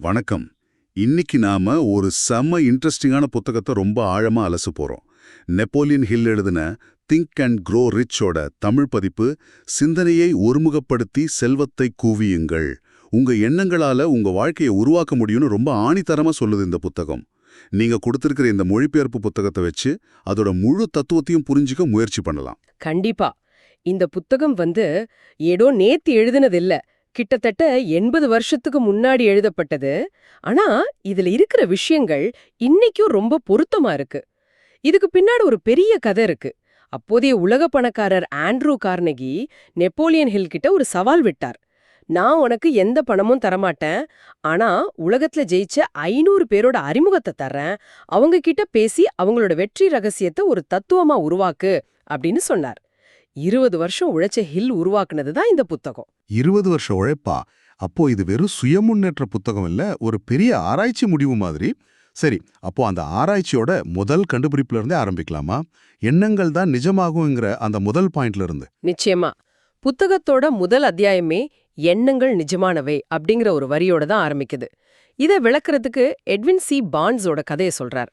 வணக்கம். இன்னைக்கு நாம ஒரு செம்ம இன்ட்ரெஸ்டிங்கான புத்தகத்தை ரொம்ப ஆழமா அலசு போறோம். நெப்போலியன் ஹில் எழுதின திங்க் அண்ட் க்ரோ ரிச்சோட தமிழ் பதிப்பு சிந்தனையை ஒருமுகப்படுத்தி செல்வத்தை கூவியுங்கள். உங்க எண்ணங்களால உங்க வாழ்க்கையை உருவாக்க முடியும்னு ரொம்ப ஆணித்தரமா சொல்லுது இந்த புத்தகம். நீங்க கொடுத்திருக்கிற இந்த மொழிபெயர்ப்பு புத்தகத்தை வச்சு அதோட முழு தத்துவத்தையும் புரிஞ்சுக்க முயற்சி பண்ணலாம். கண்டிப்பா. இந்த புத்தகம் வந்து ஏதோ நேத்து எழுதினதில்லை கிட்டத்தட்ட எண்பது வருஷத்துக்கு முன்னாடி எழுதப்பட்டது. ஆனா இதுல இருக்கிற விஷயங்கள் இன்னைக்கும் ரொம்ப பொருத்தமா இருக்கு. இதுக்கு பின்னாடி ஒரு பெரிய கதை இருக்கு. அப்போதைய உலக பணக்காரர் ஆண்ட்ரூ கார்னகி நெப்போலியன் ஹில் கிட்ட ஒரு சவால் விட்டார். நான் உனக்கு எந்த பணமும் தரமாட்டேன். ஆனா உலகத்துல ஜெயிச்ச ஐநூறு பேரோட அறிமுகத்தை தர்றேன். அவங்க கிட்ட பேசி அவங்களோட வெற்றி ரகசியத்தை ஒரு தத்துவமா உருவாக்கு அப்படின்னு சொன்னார். இருபது வருஷம் உழைச்ச ஹில் உருவாக்குனது தான் இந்த புத்தகம். இருபது வருஷம் உழைப்பா? அப்போ இது வெறும் சுயமுன்னேற்ற புத்தகம் இல்ல ஒரு பெரிய ஆராய்ச்சி முடிவு மாதிரி. சரி அப்போ அந்த ஆராய்ச்சியோட முதல் கண்டுபிடிப்புல இருந்தே ஆரம்பிக்கலாமா? எண்ணங்கள் தான் நிஜமாகுங்கிற அந்த முதல் பாயிண்ட்ல இருந்து. நிச்சயமா. புத்தகத்தோட முதல் அத்தியாயமே எண்ணங்கள் நிஜமானவை அப்படிங்கிற ஒரு வரியோட தான் ஆரம்பிக்குது. இதை விளக்குறதுக்கு எட்வின் சி. பான்ஸோட கதையை சொல்றார்.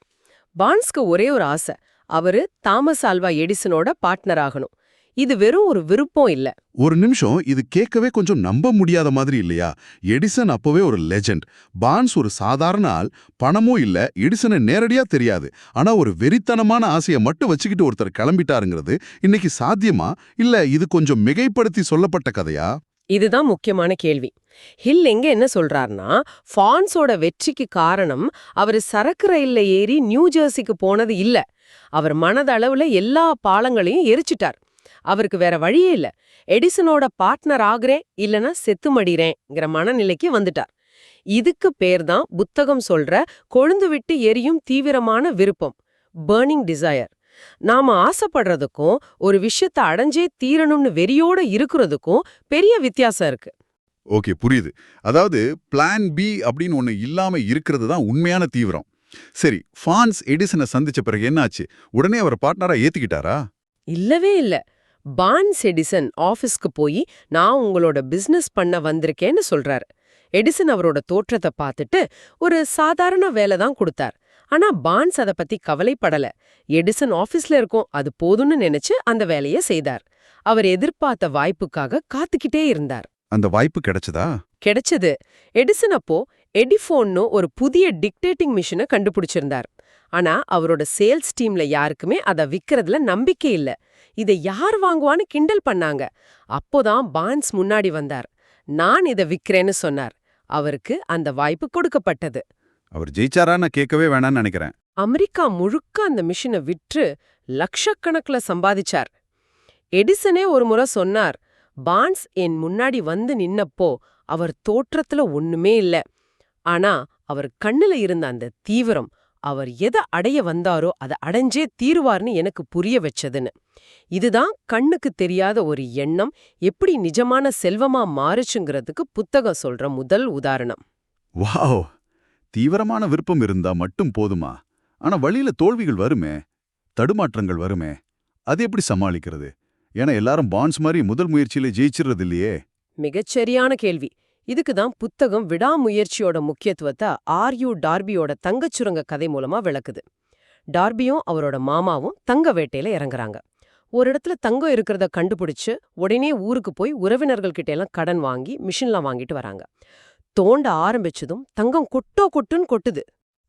பான்ஸ்க்கு ஒரே ஒரு ஆசை அவரு தாமஸ் ஆல்வா எடிசனோட பார்ட்னர் ஆகணும். இது வெறும் ஒரு விருப்பம் இல்ல. ஒரு நிமிஷம் இது கேட்கவே கொஞ்சம் நம்ப முடியாத மாதிரி இல்லையா? எடிசன் அப்பவே ஒரு லெஜெண்ட். பான்ஸ் ஒரு சாதாரண ஆள் பணமும் இல்ல எடிசனை நேரடியா தெரியாது. ஆனா ஒரு வெறித்தனமான ஆசையை மட்டும் வச்சுக்கிட்டு ஒருத்தர் கிளம்பிட்டாருங்கிறது இன்னைக்கு சாத்தியமா? இல்ல இது கொஞ்சம் மிகைப்படுத்தி சொல்லப்பட்ட கதையா? இதுதான் முக்கியமான கேள்வி. ஹில் எங்க என்ன சொல்றார்னா ஃபான்ஸோட வெற்றிக்கு காரணம் அவர் சரக்கு ரயில்ல ஏறி நியூ ஜெர்சிக்கு போனது இல்ல. அவர் மனதளவுல எல்லா பாலங்களையும் எரிச்சிட்டார். அவருக்கு வேற வழியே இல்ல. எடிசனோட பார்ட்னர் ஆகுறேன் இல்லனா செத்து மடிறேங்கிற மனநிலைக்கு வந்துட்டார். இதுக்கு பேர் தான் புத்தகம் சொல்ற கொழுந்து விட்டு எரியும் தீவிரமான விருப்பம் பேர்னிங் டிசையர் நாம ஆசைப்படுறதுக்கும் ஒரு விஷயத்த அடைஞ்சே தீரணும்னு வெறியோட இருக்கிறதுக்கும் பெரிய வித்தியாசம் இருக்கு. ஓகே புரியுது. அதாவது பிளான் பி அப்படின்னு ஒண்ணு இல்லாம இருக்கிறது தான் உண்மையான தீவிரம். சரி ஃபான்ஸ் எடிசனை சந்திச்ச பிறகு என்னாச்சு? உடனே அவர் பார்ட்னரா ஏத்துக்கிட்டாரா? இல்லவே இல்ல. பான்ஸ் எடிசன் ஆபீஸ்க்கு போய் நான் உங்களோட பிசினஸ் பண்ண வந்திருக்கேன்னு சொல்றாரு. எடிசன் அவரோட தோற்றத்தை பார்த்துட்டு ஒரு சாதாரண வேலை தான் கொடுத்தார். ஆனா பான்ஸ் அத பத்தி கவலைப்படல. எடிசன் ஆபீஸ்ல இருக்கும் அது போதும்னு நினைச்சு அந்த வேலைய செய்தார். அவர் எதிர்பார்த்த வாய்ப்புக்காக காத்துக்கிட்டே இருந்தார். அந்த வாய்ப்பு கிடைச்சதா? கிடைச்சது. எடிசன் அப்போ எடிஃபோன்னு ஒரு புதிய டிக்டேட்டிங் மிஷினை கண்டுபிடிச்சிருந்தார். ஆனா அவரோட சேல்ஸ் டீம்ல யாருக்குமே அத விக்கிறதுல நம்பிக்கை இல்ல. இதை யார் வாங்குவான்னு கிண்டல் பண்ணாங்க. அப்போதான் பான்ஸ் முன்னாடி வந்தார். நான் இத விக்கிறேன்னு சொன்னார். அவருக்கு அந்த வாய்ப்பு கொடுக்கப்பட்டது. அவர் ஜெயிச்சாரா நான் கேட்கவே வேணாம்னு நினைக்கிறேன். அமெரிக்கா முழுக்க அந்த மிஷினை விற்று லட்சக்கணக்குல சம்பாதிச்சார். எடிசனே ஒரு முறை சொன்னார் பான்ஸ் என் முன்னாடி வந்து நின்னப்போ அவர் தோற்றத்துல ஒண்ணுமே இல்ல. ஆனா அவர் கண்ணுல இருந்த அந்த தீவிரம் அவர் எதை அடைய வந்தாரோ அதை அடைஞ்சே தீருவார்னு எனக்கு புரிய வச்சதுன்னு. இதுதான் கண்ணுக்கு தெரியாத ஒரு எண்ணம் எப்படி நிஜமான செல்வமா மாறுச்சுங்கிறதுக்கு புத்தகம் சொல்ற முதல் உதாரணம். வாவ்! தீவிரமான விருப்பம் இருந்தா மட்டும் போதுமா? ஆனா வழியில தோல்விகள் வருமே? தடுமாற்றங்கள் வருமே? அது எப்படி சமாளிக்கிறது? ஏன்னா எல்லாரும் பான்ஸ் மாதிரி முதல் முயற்சியில ஜெயிச்சிடுறது இல்லையே? மிகச்சரியான கேள்வி. இதுக்கு தான் புத்தகம் விடாமுயற்சியோட முக்கியத்துவத்தை ஆர்யூ டார்பியோட தங்கச் சுரங்க கதை மூலமா விளக்குது. டார்பியும் அவரோட மாமாவும் தங்க வேட்டையில இறங்குறாங்க. ஒரு இடத்துல தங்கம் இருக்கிறத கண்டுபிடிச்சு உடனே ஊருக்கு போய் உறவினர்கள் கிட்ட எல்லாம் கடன் வாங்கி மிஷின்லாம் வாங்கிட்டு வராங்க. தோண்ட ஆரம்பிச்சதும் தங்கம் கொட்டோ கொட்டுன்னு கொட்டுது.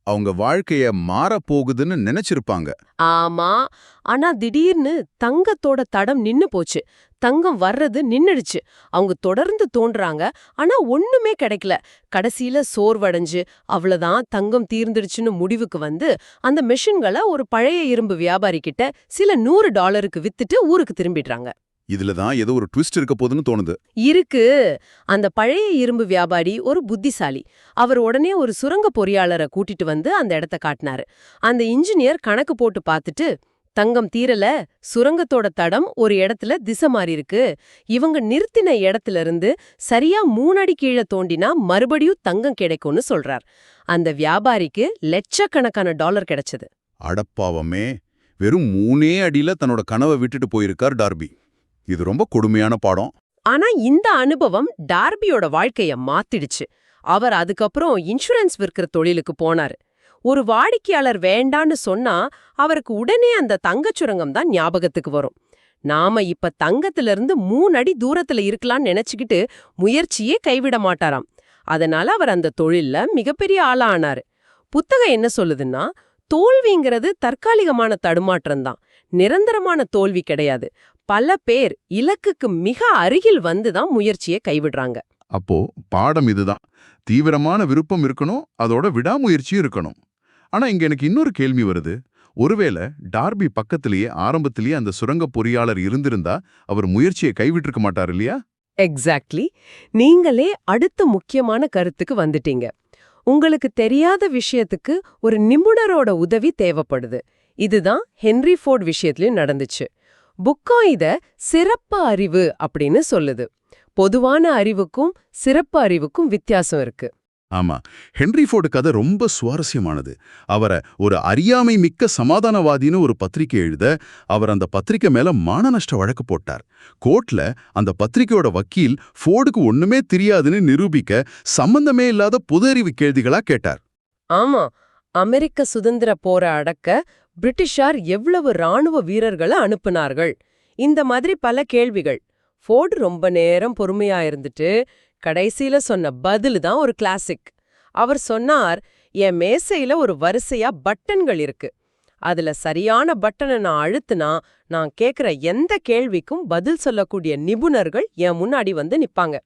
அவங்க வாழ்க்கைய மாறப் போகுதுன்னு நினைச்சிருப்பாங்க. ஆமா. ஆனா திடீர்னு தங்கத்தோட தடம் நின்னு போச்சு. தங்கம் வர்றது நின்னுடுச்சு. அவங்க தொடர்ந்து தோன்றாங்க. ஆனா ஒண்ணுமே கிடைக்கல. கடைசியில சோர்வடைஞ்சு அவ்வளவுதான் தங்கம் தீர்ந்துடுச்சுன்னு முடிவுக்கு வந்து அந்த மெஷின்களை ஒரு பழைய இரும்பு வியாபாரி கிட்ட சில நூறு டாலருக்கு வித்துட்டு ஊருக்கு திரும்பிடுறாங்க. இதுல தான் ஏதோ ஒரு ட்விஸ்ட் இருக்க போதுன்னு தோணுது. இருக்கு. அந்த பழைய இரும்பு வியாபாரி ஒரு புத்திசாலி. அவர் உடனே ஒரு சுரங்க பொறியாளரை கூட்டிட்டு வந்து அந்த இடத்த காட்டினாரு. அந்த இன்ஜினியர் கணக்கு போட்டு பார்த்துட்டு தங்கம் தீரல சுரங்கத்தோட தடம் ஒரு இடத்துல திசை மாறி இருக்கு. இவங்க நிறுத்தின இடத்துல இருந்து சரியா மூணடி கீழே தோண்டினா மறுபடியும் தங்கம் கிடைக்கும்னு சொல்றார். அந்த வியாபாரிக்கு லட்சக்கணக்கான டாலர் கிடைச்சது. அடப்பாவமே. வெறும் மூணே அடியில தன்னோட கனவை விட்டுட்டு போயிருக்கார் டார்பி. இது ரொம்ப கொடுமையான பாடம். ஆனா இந்த அனுபவம் டார்பியோட வாழ்க்கைய மாத்திடுச்சு. அவர் அதுக்கப்புறம் இன்சூரன்ஸ் விற்கிற தொழிலுக்கு போனாரு. ஒரு வாடிக்கையாளர் வேண்டான்னு சொன்னா அவருக்கு உடனே அந்த தங்கச் சுரங்கம் தான் ஞாபகத்துக்கு வரும். நாம இப்ப தங்கத்துல இருந்து மூணு அடி தூரத்துல இருக்கலாம்னு நினைச்சுக்கிட்டு முயற்சியே கைவிட மாட்டாராம். அதனால அவர் அந்த தொழில்ல மிகப்பெரிய ஆளா ஆனாரு புத்தகம் என்ன சொல்லுதுன்னா தோல்விங்கிறது தற்காலிகமான தடுமாற்றம் தான். நிரந்தரமான தோல்வி கிடையாது. பல பேர் இலக்குக்கு மிக அருகில் வந்து தான் முயற்சியை கைவிடுறாங்க. அப்போ பாடம் இதுதான். தீவிரமான விருப்பம் இருக்கணும் அதோட விடாமுயற்சியும் இருக்கணும். ஆனா இங்க எனக்கு இன்னொரு கேள்வி வருது. ஒருவேளை டார்பி பக்கத்திலேயே ஆரம்பத்திலேயே அந்த சுரங்க பொறியாளர் இருந்திருந்தா அவர் முயற்சியை கைவிட்டிருக்க மாட்டார் இல்லையா? எக்ஸாக்ட்லி நீங்களே அடுத்த முக்கியமான கருத்துக்கு வந்துட்டீங்க. உங்களுக்கு தெரியாத விஷயத்துக்கு ஒரு நிபுணரோட உதவி தேவைப்படுது. இதுதான் ஹென்ரி ஃபோர்ட் விஷயத்திலயும் நடந்துச்சு. புக்கம் இத சிறப்பு அறிவு அப்படின்னு சொல்லுது. பொதுவான அறிவுக்கும் சிறப்பு அறிவுக்கும் வித்தியாசம் இருக்கு. ஆமா. ஹென்ரி ஃபோர்டு கதை ரொம்ப சுவாரஸ்யமானது. அவரை ஒரு அறியாமை மிக்க சமாதானவாதின்னு ஒரு பத்திரிக்கை எழுத அவர் அந்த பத்திரிக்கை மேல மான நஷ்ட வழக்கு போட்டார். கோர்ட்ல அந்த பத்திரிக்கையோட வக்கீல் ஃபோர்டுக்கு ஒண்ணுமே தெரியாதுன்னு நிரூபிக்க சம்பந்தமே இல்லாத பொது அறிவு கேள்விகளா கேட்டார். ஆமா. அமெரிக்க சுதந்திர போர அடக்க பிரிட்டிஷார் எவ்வளவு ராணுவ வீரர்களை அனுப்புனார்கள்? இந்த மாதிரி பல கேள்விகள். ஃபோர்டு ரொம்ப நேரம் பொறுமையா இருந்துட்டு கடைசியில சொன்ன பதில் தான் ஒரு கிளாசிக் அவர் சொன்னார் என் மேசையில ஒரு வரிசையா பட்டன்கள் இருக்கு. அதுல சரியான பட்டனை நான் அழுத்துனா நான் கேட்குற எந்த கேள்விக்கும் பதில் சொல்லக்கூடிய நிபுணர்கள் என் முன்னாடி வந்து நிப்பாங்க.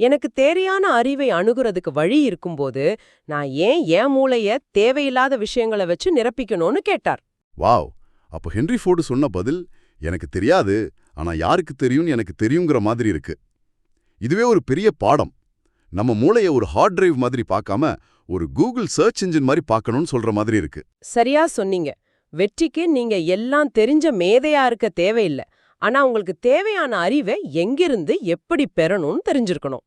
எனக்கு தேவையான அறிவை அணுகுறதுக்கு வழி இருக்கும்போது நான் ஏன் என் மூளைய தேவையில்லாத விஷயங்களை வச்சு நிரப்பிக்கணும்னு கேட்டார். வாவ்! அப்போ ஹென்ரி ஃபோர்டு சொன்ன பதில் எனக்கு தெரியாது ஆனா யாருக்கு தெரியும்னு எனக்கு தெரியுங்கிற மாதிரி இருக்கு. இதுவே ஒரு பெரிய பாடம். நம்ம மூளைய ஒரு ஹார்ட் டிரைவ் மாதிரி பார்க்காம ஒரு கூகுள் சர்ச் இன்ஜின் மாதிரி பார்க்கணும்னு சொல்ற மாதிரி இருக்கு. சரியா சொன்னீங்க. வெற்றிக்கு நீங்க எல்லாம் தெரிஞ்ச மேதையா இருக்க தேவையில்லை. ஆனா உங்களுக்கு தேவையான அறிவை எங்கிருந்து எப்படி பெறணும்னு தெரிஞ்சிருக்கணும்.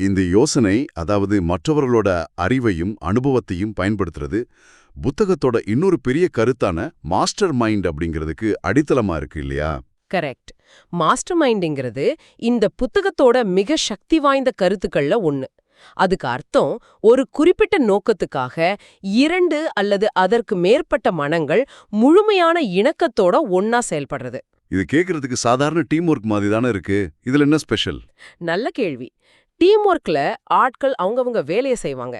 இந்த யோசனை அதாவது மற்றவர்களோட அறிவையும் அனுபவத்தையும் பயன்படுத்துறது புத்தகத்தோட இன்னொரு பெரிய கருத்தான மாஸ்டர் மைண்ட் அப்படிங்கிறதுக்கு அடித்தளமா இருக்கு இல்லையா? கரெக்ட். மாஸ்டர் மைண்டிங்கிறது இந்த புத்தகத்தோட மிக சக்தி வாய்ந்த கருத்துக்கள்ல ஒண்ணு. அதுக்கு அர்த்தம் ஒரு குறிப்பிட்ட நோக்கத்துக்காக இரண்டு அல்லது அதற்கு மேற்பட்ட மனங்கள் முழுமையான இணக்கத்தோட ஒன்னா செயல்படுறது. இது கேட்கறதுக்கு சாதாரண டீம் ஒர்க் மாதிரி தானே இருக்கு. இதுல என்ன ஸ்பெஷல் நல்ல கேள்வி. டீம் ஒர்க்ல ஆட்கள் அவங்கவங்க வேலையை செய்வாங்க.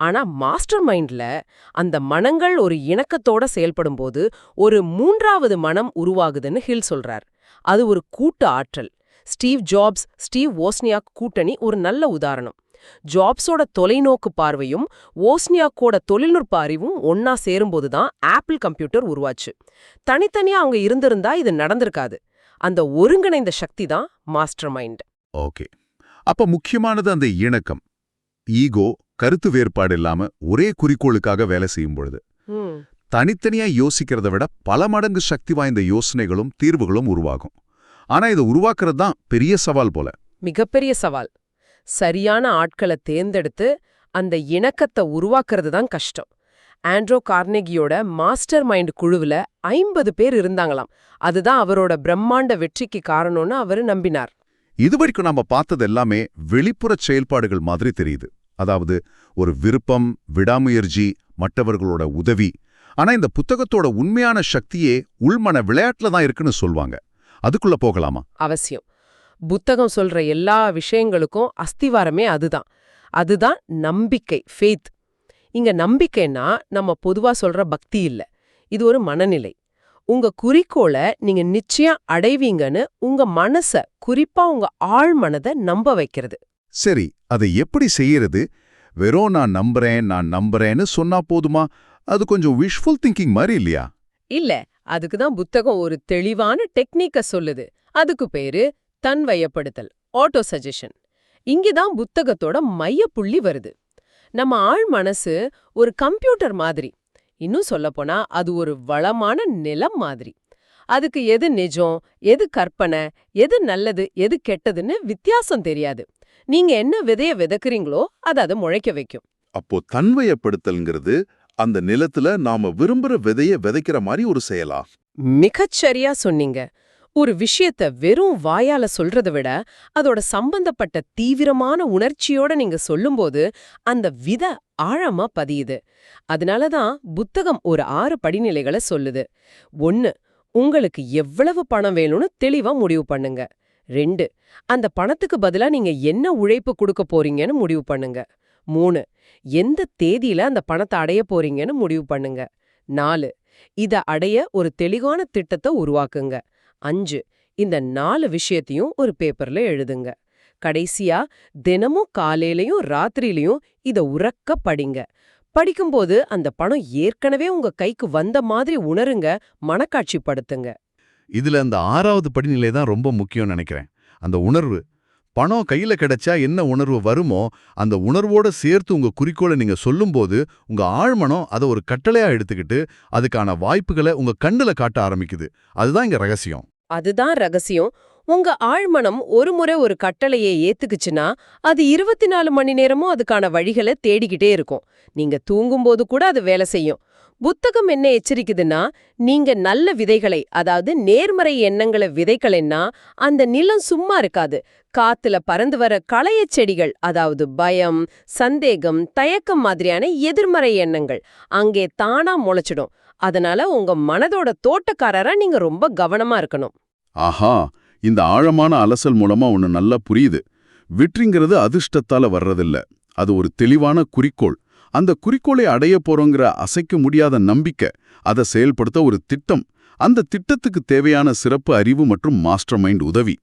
ஆனா மாஸ்டர் மைண்ட்ல அந்த மனங்கள் ஒரு இணக்கத்தோட செயல்படும்போது ஒரு மூன்றாவது மனம் உருவாகுதுன்னு ஹில் சொல்றார். அது ஒரு கூட்டு ஆற்றல். ஸ்டீவ் ஜாப்ஸ் ஸ்டீவ் ஓஸ்னியாக் கூட்டணி ஒரு நல்ல உதாரணம். ஜாப்ஸோட தொலைநோக்கு பார்வையும் ஓஸ்னியாக்கோட தொழில்நுட்ப அறிவும் ஒன்னா சேரும்போது தான் ஆப்பிள் கம்ப்யூட்டர் உருவாச்சு. தனித்தனியா அவங்க இருந்திருந்தா இது நடந்திருக்காது. அந்த ஒருங்கிணைந்த சக்தி தான் மாஸ்டர் மைண்ட். ஓகே. அப்ப முக்கியமானது அந்த இணக்கம். ஈகோ கருத்து வேறுபாடு இல்லாம ஒரே குறிக்கோளுக்காக வேலை செய்யும் பொழுது. தனித்தனியா யோசிக்கிறத விட பல மடங்கு சக்தி வாய்ந்த யோசனைகளும் தீர்வுகளும் உருவாகும். ஆனா இதை உருவாக்குறது தான் பெரிய சவால் போல. மிகப்பெரிய சவால். சரியான ஆட்களை தேர்ந்தெடுத்து அந்த இணக்கத்தை உருவாக்குறது தான் கஷ்டம். ஆண்ட்ரோ கார்னெகியோட மாஸ்டர் மைண்ட் குழுவுல ஐம்பது பேர் இருந்தாங்களாம். அதுதான் அவரோட பிரம்மாண்ட வெற்றிக்கு காரணம்னு அவர் நம்பினார். இதுவரைக்கும் நாம பார்த்தது எல்லாமே வெளிப்புற செயல்பாடுகள் மாதிரி தெரியுது. அதாவது ஒரு விருப்பம் விடாமுயற்சி மற்றவர்களோட உதவி. ஆனா இந்த புத்தகத்தோட உண்மையான சக்தியே உள்மன விளையாட்டுல தான் இருக்குன்னு சொல்வாங்க. அதுக்குள்ள போகலாமா? அவசியம். புத்தகம் சொல்ற எல்லா விஷயங்களுக்கும் அஸ்திவாரமே அதுதான். அதுதான் நம்பிக்கை ஃபெய்த் இங்க நம்பிக்கைன்னா நம்ம பொதுவா சொல்ற பக்தி இல்ல. இது ஒரு மனநிலை. உங்க குறிக்கோளை நீங்க நிச்சயம் அடைவீங்கன்னு உங்க மனச குறிப்பா உங்க ஆழ் மனதை நம்ப வைக்கிறது. சரி அதை எப்படி செய்யறது? வெறும் நான் நம்புறேன் நான் நம்புறேன்னு சொன்னா போதுமா? அது கொஞ்சம் விஷுவல் திங்கிங் மாதிரி இல்லையா? இல்ல அதுக்கு தான் புத்தகம் ஒரு தெளிவான டெக்னிக்க சொல்லுது. அதுக்கு பேரு தன்வயப்படுத்தல் ஆட்டோ சஜஷன் இங்கதான் புத்தகத்தோட மையப்புள்ளி வருது. நம்ம ஆழ் மனசு ஒரு கம்ப்யூட்டர் மாதிரி. இன்னும் சொல்லப்போனா அது ஒரு வளமான நிலம் மாதிரி. அதுக்கு எது நிஜம் எது கற்பனை எது நல்லது எது கெட்டதுன்னு வித்தியாசம் தெரியாது. நீங்க என்ன விதைய விதைக்கிறீங்களோ அது அதை முளைக்க வைக்கும். அப்போ தன்வயப்படுத்தல்ங்கிறது அந்த நிலத்துல நாம விரும்புற விதைய விதைக்கிற மாதிரி ஒரு செயலா? மிகச்சரியா சொன்னீங்க. ஒரு விஷயத்த வெறும் வாயால சொல்றத விட அதோட சம்பந்தப்பட்ட தீவிரமான உணர்ச்சியோட நீங்க சொல்லும்போது அந்த வித ஆழமா பதியுது. அதனால தான் புத்தகம் ஒரு ஆறு படிநிலைகளை சொல்லுது. ஒன்னு உங்களுக்கு எவ்வளவு பணம் வேணும்னு தெளிவா முடிவு பண்ணுங்க. ரெண்டு அந்த பணத்துக்கு பதிலா நீங்க என்ன உழைப்பு கொடுக்க போறீங்கன்னு முடிவு பண்ணுங்க. மூணு எந்த தேதியில அந்த பணத்தை அடைய போறீங்கன்னு முடிவு பண்ணுங்க. நாலு இத அடைய ஒரு தெளிவான திட்டத்தை உருவாக்குங்க. அஞ்சு. இந்த நாலு விஷயத்தையும் ஒரு பேப்பர்ல எழுதுங்க. கடைசியா தினமும் காலையிலையும் ராத்திரியிலயும் இத உறக்க படிங்க. படிக்கும்போது அந்த பணம் ஏற்கனவே உங்க கைக்கு வந்த மாதிரி உணருங்க மனக்காட்சிப்படுத்துங்க. இதுல அந்த ஆறாவது படிநிலை தான் ரொம்ப முக்கியம் நினைக்கிறேன். அந்த உணர்வு. பணம் கையில கிடைச்சா என்ன உணர்வு வருமோ அந்த உணர்வோட சேர்த்து உங்க குறிக்கோளை நீங்க சொல்லும்போது உங்க ஆழ்மனம் அதை ஒரு கட்டளையா எடுத்துக்கிட்டு அதுக்கான வாய்ப்புகளை உங்க கண்ணுல காட்ட ஆரம்பிக்குது. அதுதான் இங்க ரகசியம். அதுதான் ரகசியம். உங்க ஆழ்மனம் ஒரு முறை ஒரு கட்டளையை ஏத்துக்குச்சுன்னா அது இருபத்தி நாலு மணி நேரமும் அதுக்கான வழிகளை தேடிக்கிட்டே இருக்கும். நீங்க தூங்கும்போது கூட அது வேலை செய்யும். புத்தகம் என்ன எச்சரிக்குதுன்னா நீங்க நல்ல விதைகளை அதாவது நேர்மறை எண்ணங்களை விதைக்கலைன்னா அந்த நிலம் சும்மா இருக்காது. காத்துல பறந்து வர களைய செடிகள் அதாவது பயம் சந்தேகம் தயக்கம் மாதிரியான எதிர்மறை எண்ணங்கள் அங்கே தானா முளைச்சிடும். அதனால உங்க மனதோட தோட்டக்காரரா நீங்க ரொம்ப கவனமா இருக்கணும். ஆஹா இந்த ஆழமான அலசல் மூலமா ஒன்னு நல்லா புரியுது. வெற்றிங்கிறது அதிர்ஷ்டத்தால வர்றதில்ல. அது ஒரு தெளிவான குறிக்கோள். அந்த குறிக்கோளை அடைய போறோங்கிற அசைக்க முடியாத நம்பிக்கை அதை செயல்படுத்த ஒரு திட்டம். அந்த திட்டத்துக்கு தேவையான சிறப்பு அறிவு மற்றும் மாஸ்டர் மைண்ட் உதவி.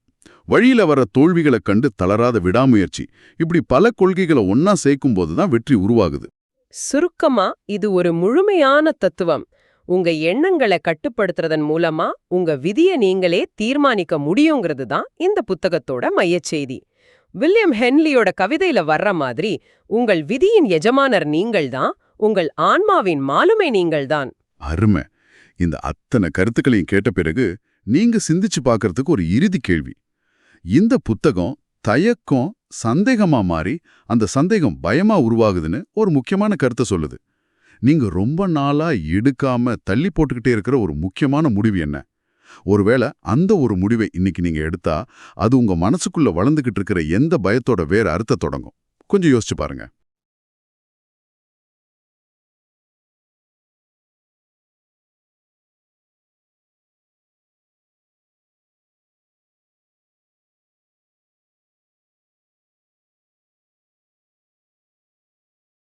வழியில வர தோல்விகளை கண்டு தளராத விடாமுயற்சி. இப்படி பல கொள்கைகளை ஒன்னா சேர்க்கும்போது தான் வெற்றி உருவாகுது. சுருக்கமா இது ஒரு முழுமையான தத்துவம். உங்க எண்ணங்களை கட்டுப்படுத்துறதன் மூலமா உங்க விதிய நீங்களே தீர்மானிக்க முடியுங்கிறது தான் இந்த புத்தகத்தோட மையச்செய்தி வில்லியம் ஹென்லியோட கவிதையில வர்ற மாதிரி உங்கள் விதியின் எஜமானர் நீங்கள்தான் உங்கள் ஆன்மாவின் மாலுமை நீங்கள்தான் அருமை. இந்த அத்தனை கருத்துக்களையும் கேட்ட பிறகு நீங்க சிந்திச்சு பார்க்கறதுக்கு ஒரு இறுதி கேள்வி. இந்த புத்தகம் தயக்கம் சந்தேகமா மாறி அந்த சந்தேகம் பயமா உருவாகுதுன்னு ஒரு முக்கியமான கருத்தை சொல்லுது. நீங்க ரொம்ப நாளா எடுக்காம தள்ளி போட்டுக்கிட்டே இருக்கிற ஒரு முக்கியமான முடிவு என்ன? ஒருவேளை அந்த ஒரு முடிவை இன்னைக்கு நீங்க எடுத்தா அது உங்க மனசுக்குள்ள வளர்ந்துகிட்டு இருக்கிற எந்த பயத்தோட வேற அர்த்த தொடங்கும்? கொஞ்சம் யோசிச்சு பாருங்க.